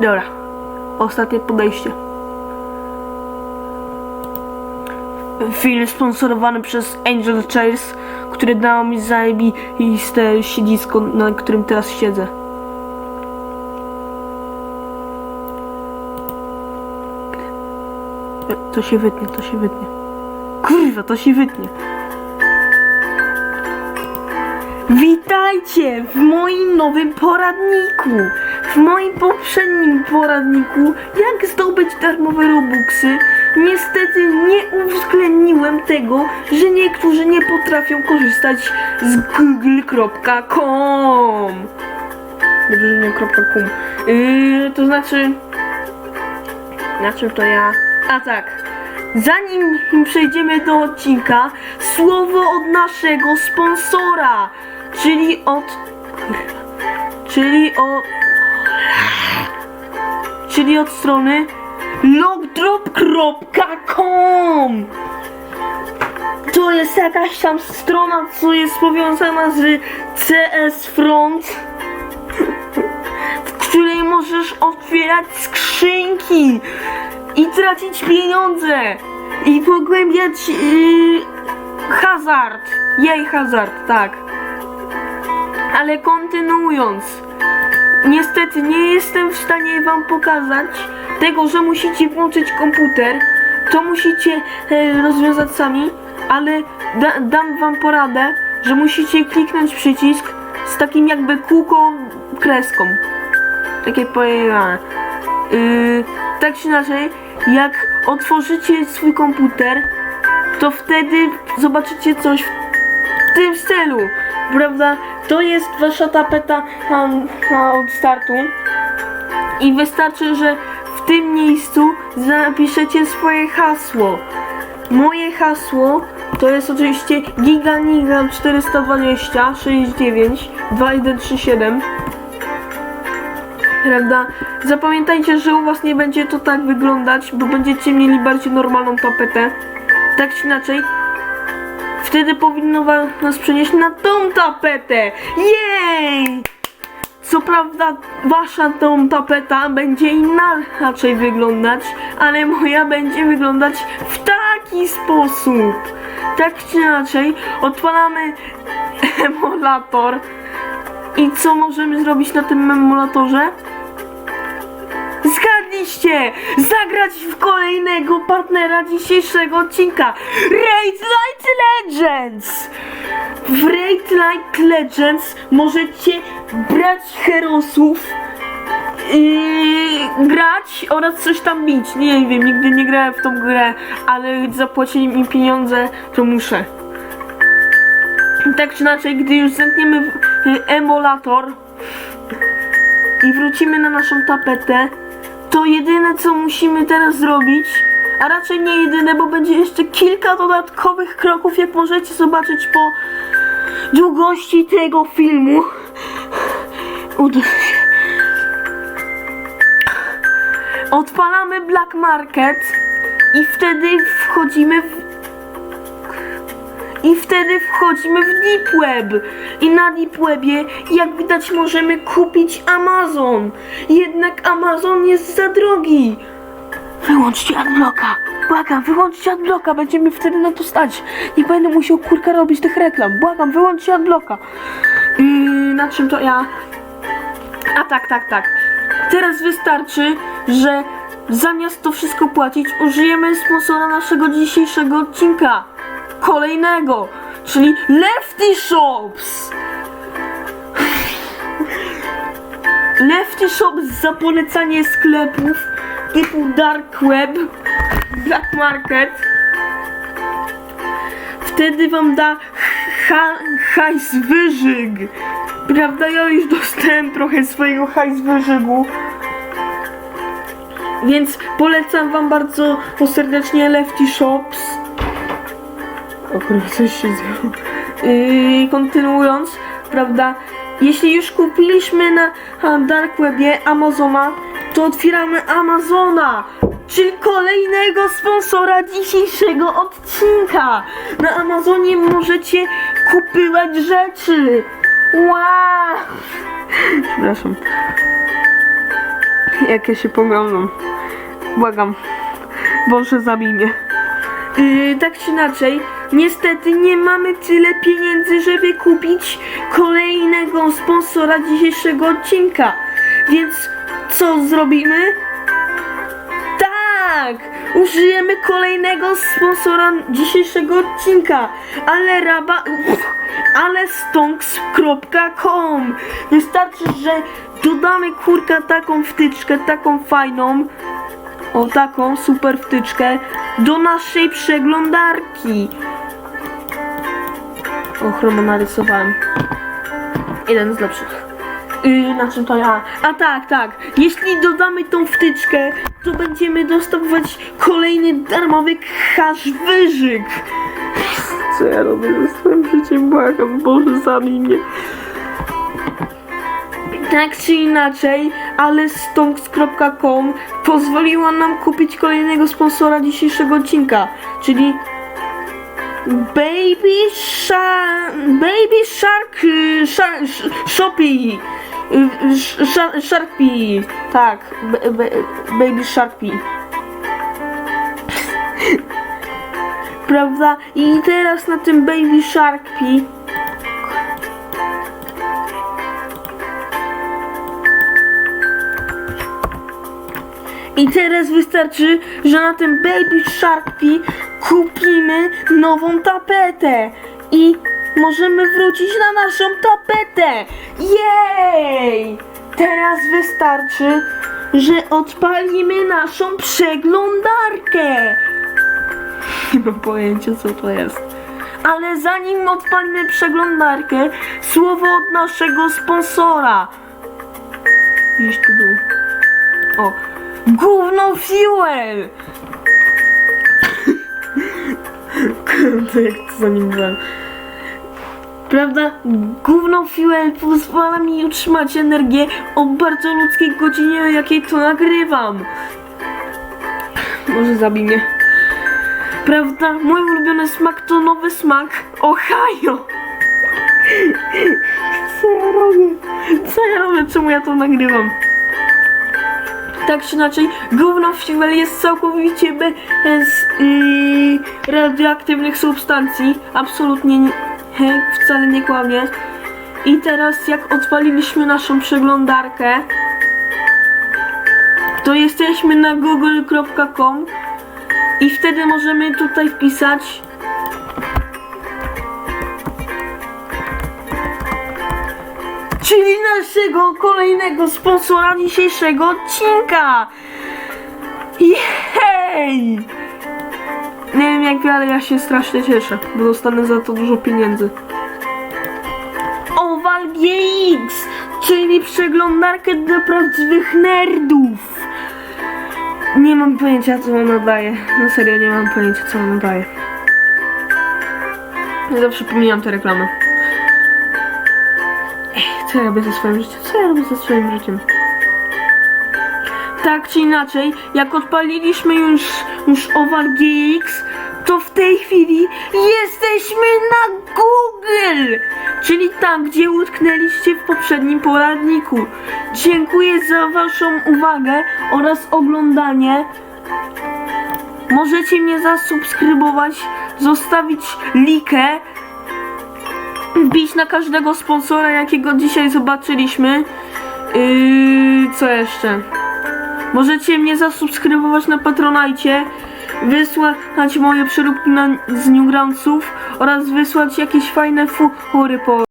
Dobra. Ostatnie podejście. Film sponsorowany przez Angel Chairs, które dało mi zajebiste siedzisko, na którym teraz siedzę. To się wytnie, to się wytnie. Kurwa, to się wytnie. Witajcie w moim nowym poradniku. W moim poprzednim poradniku, jak zdobyć darmowe robuxy, niestety nie uwzględniłem tego, że niektórzy nie potrafią korzystać z google.com. Dobrze. Yy, to znaczy... Na czym to ja? A tak. Zanim przejdziemy do odcinka, słowo od naszego sponsora, czyli od. Czyli od. Czyli od strony logdrop.com. To jest jakaś tam strona, co jest powiązana z CS Front, w której możesz otwierać skrzynki i tracić pieniądze i pogłębiać yy, hazard. Jej hazard, tak. Ale kontynuując, niestety nie jestem w stanie wam pokazać tego, że musicie włączyć komputer. To musicie e, rozwiązać sami, ale da, dam wam poradę, że musicie kliknąć przycisk z takim jakby kółką kreską. Takie pojechane. Yy, tak czy inaczej, jak otworzycie swój komputer, to wtedy zobaczycie coś w tym stylu, prawda? To jest wasza tapeta na, na od startu i wystarczy, że w tym miejscu zapiszecie swoje hasło. Moje hasło to jest oczywiście giganigan 420 69 2137 prawda? Zapamiętajcie, że u was nie będzie to tak wyglądać, bo będziecie mieli bardziej normalną tapetę. Tak czy inaczej, wtedy powinno nas przenieść na tą tapetę. Jej! Co prawda, wasza tą tapeta będzie inaczej wyglądać, ale moja będzie wyglądać w taki sposób. Tak czy inaczej, odpalamy emulator. I co możemy zrobić na tym emulatorze? Zgadliście! Zagrać w kolejnego partnera dzisiejszego odcinka Raid Light Legends! W Raid Light Legends możecie brać herosów yy, grać oraz coś tam bić. Nie wiem, nigdy nie grałem w tą grę, ale zapłacili mi pieniądze, to muszę. Tak czy inaczej, gdy już zamkniemy y, emulator i wrócimy na naszą tapetę, to jedyne co musimy teraz zrobić, a raczej nie jedyne, bo będzie jeszcze kilka dodatkowych kroków, jak możecie zobaczyć po długości tego filmu. Uda. Odpalamy Black Market i wtedy wchodzimy w i wtedy wchodzimy w Deep Web. I na Deep Webie, jak widać, możemy kupić Amazon. Jednak Amazon jest za drogi. Wyłączcie adblocka. Błagam, wyłączcie adblocka. Będziemy wtedy na to stać. Nie będę musiał kurka robić tych reklam. Błagam, wyłączcie adblocka. Yy, na czym to ja? A tak, tak, tak. Teraz wystarczy, że zamiast to wszystko płacić, użyjemy sponsora naszego dzisiejszego odcinka. Kolejnego, czyli Lefty Shops. Lefty Shops za polecanie sklepów typu Dark Web, Black Market. Wtedy wam da ha hajs wyżyg. Prawda, ja już dostałem trochę swojego hajs wyżygu. Więc polecam wam bardzo serdecznie Lefty Shops. O kurwa, coś się działo. Yy, kontynuując, prawda, jeśli już kupiliśmy na Dark Webie Amazona, to otwieramy Amazona, czyli kolejnego sponsora dzisiejszego odcinka. Na Amazonie możecie kupywać rzeczy. Wow! Przepraszam. Jak ja się poglądam. Błagam. Boże, zabij mnie. Yy, tak czy inaczej, niestety nie mamy tyle pieniędzy, żeby kupić kolejnego sponsora dzisiejszego odcinka. Więc co zrobimy? Tak! Użyjemy kolejnego sponsora dzisiejszego odcinka, ale raba... ale stonks.com Wystarczy, że dodamy kurka taką wtyczkę, taką fajną, o taką super wtyczkę do naszej przeglądarki. O, chroma narysowałem. Jeden z lepszych. Yy, na czym to ja? A tak, tak. Jeśli dodamy tą wtyczkę, to będziemy dostawać kolejny darmowy hash wyżyk. Co ja robię ze swoim życiem? Błagam, Boże, zabij mnie. Tak czy inaczej, ale stonks.com pozwoliła nam kupić kolejnego sponsora dzisiejszego odcinka, czyli Baby Shark, Baby Shark, Shark, Sh- Shopee, Sh- Sh- Sharpie, tak, Baby Sharpie. Prawda? I teraz na tym Baby Sharpie I teraz wystarczy, że na tym Baby Sharpie kupimy nową tapetę i możemy wrócić na naszą tapetę. Jej! Teraz wystarczy, że odpalimy naszą przeglądarkę. Nie mam pojęcia co to jest. Ale zanim odpalimy przeglądarkę, słowo od naszego sponsora. Gdzieś tu był. O, Gówno fuel! jak to za nim byłem. Prawda? Gówno fuel pozwala mi utrzymać energię o bardzo ludzkiej godzinie, o jakiej to nagrywam. Może zabij mnie. Prawda? Mój ulubiony smak to nowy smak Ohio. Co ja robię? Co ja robię? Czemu ja to nagrywam? Tak czy inaczej, gówno fuel jest całkowicie bez yy, radioaktywnych substancji. Absolutnie nie, wcale nie kłamie. I teraz jak odpaliliśmy naszą przeglądarkę, to jesteśmy na google.com i wtedy możemy tutaj wpisać czyli naszego kolejnego sponsora dzisiejszego odcinka. Jej! Nie wiem jak wy, ale ja się strasznie cieszę, bo dostanę za to dużo pieniędzy. Oval GX, czyli przeglądarkę dla prawdziwych nerdów. Nie mam pojęcia co ona daje. Na serio nie mam pojęcia co ona daje. Zawsze pomijam te reklamy. Co ja robię ze swoim życiem? Co ja robię ze swoim życiem? Tak czy inaczej, jak odpaliliśmy już, już Oval GX, to w tej chwili jesteśmy na Google! Czyli tam, gdzie utknęliście w poprzednim poradniku. Dziękuję za Waszą uwagę oraz oglądanie. Możecie mnie zasubskrybować, zostawić likę wbić na każdego sponsora, jakiego dzisiaj zobaczyliśmy. Yy, co jeszcze? Możecie mnie zasubskrybować na Patronajcie, wysłać moje przeróbki na, z Newgroundsów oraz wysłać jakieś fajne fury po